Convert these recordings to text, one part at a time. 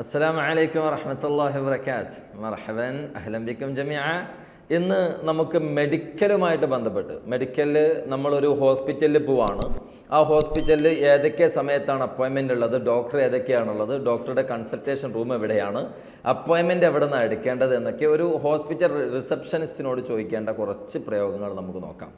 അസ്സലാമു അലൈക്കും വറഹ്മത്തുള്ളാഹി വബറകാത്ത്. മർഹബൻ അഹ്ലൻ ബിക്കും ജമീഅ. ഇന്ന് നമുക്ക് മെഡിക്കലുമായിട്ട് ബന്ധപ്പെട്ട് മെഡിക്കലിൽ നമ്മളൊരു ഹോസ്പിറ്റലിൽ പോവാണ്. ആ ഹോസ്പിറ്റലിൽ ഏതൊക്കെ സമയത്താണ് അപ്പോയിൻമെന്റ് ഉള്ളത് ഡോക്ടർ ഏതൊക്കെയാണുള്ളത് ഡോക്ടറുടെ കൺസൾട്ടേഷൻ റൂം എവിടെയാണ് അപ്പോയിൻമെന്റ് എവിടെ നിന്നാണ് എടുക്കേണ്ടത് എന്നൊക്കെ ഒരു ഹോസ്പിറ്റൽ റിസപ്ഷനിസ്റ്റിനോട് ചോദിക്കേണ്ട കുറച്ച് പ്രയോഗങ്ങൾ നമുക്ക് നോക്കാം.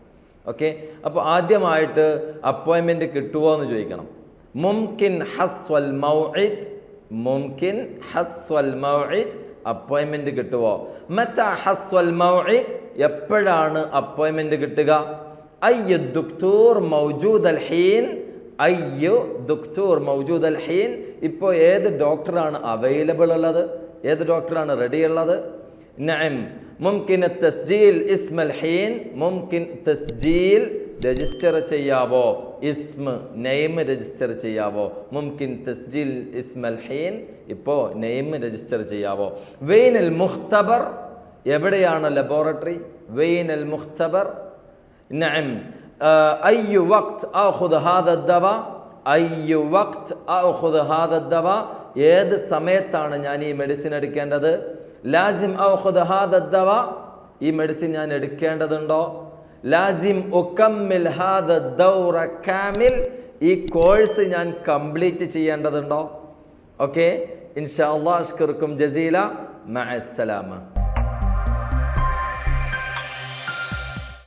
ഓക്കെ? അപ്പോൾ ആദ്യമായിട്ട് അപ്പോയിൻമെന്റ് കിട്ടുമോ എന്ന് ചോദിക്കണം. മുംകിൻ ഹസ്വൽ മൗഇദ് മുംകിൻ ഹസ്വൽ മൗഇദ് അപ്പോയിൻമെന്റ് കിട്ടുമോ മറ്റ ഹസ്വൽ മൗഇദ്? എപ്പോഴാണ് അപ്പോയിൻമെന്റ് കിട്ടുക? അയ്യു ദുക്തൂർ മൗജൂദ് അൽ ഹീൻ? അയ്യു ദുക്തൂർ മൗജൂദ് അൽ ഹീൻ? ഇപ്പോൾ ഏത് ഡോക്ടറാണ് അവൈലബിൾ ഉള്ളത്? ഏത് ഡോക്ടറാണ് റെഡി ഉള്ളത്? നഅം. മുംകിൻ തസ്ജീൽ ഇസ്മൽ ഹീൻ. മുംകിൻ തസ്ജീൽ രജിസ്റ്റർ ചെയ്യാവോ? ഇസ്മ നെയിം രജിസ്റ്റർ ചെയ്യാവോ? മുംകിൻ തസ്ജിൽ ഇസ്മൽ ഹീൻ ഇപ്പോൾ നെയിം രജിസ്റ്റർ ചെയ്യാവോ? വെയ്നൽ മുഖ്തബർ എവിടെയാണ് ലബോറട്ടറി വെയ്നൽ മുഖ്തബർ നഅം അയ്യു വഖ്ത് ആഖുദ് ഹാദ ദവ? അയ്യു വഖ്ത് ആഖുദ് ഹാദ ദവ? ഏത് സമയത്താണ് ഞാൻ ഈ മെഡിസിൻ എടുക്കേണ്ടത്? ലാജിം ഔഖുദ് ഹാദ ദവ? ഈ മെഡിസിൻ ഞാൻ എടുക്കേണ്ടതുണ്ടോ? ലാസിം ഒക്കമ്മിൽ ഹാദ ദൗറ കാമിൽ. ഈ കോഴ്സ് ഞാൻ കംപ്ലീറ്റ് ചെയ്യേണ്ടതുണ്ടോ? ഓക്കെ. ഇൻഷാ അള്ളാഹ് അഷ്കർക്കും ജസീല. മഅസ്സലാമ.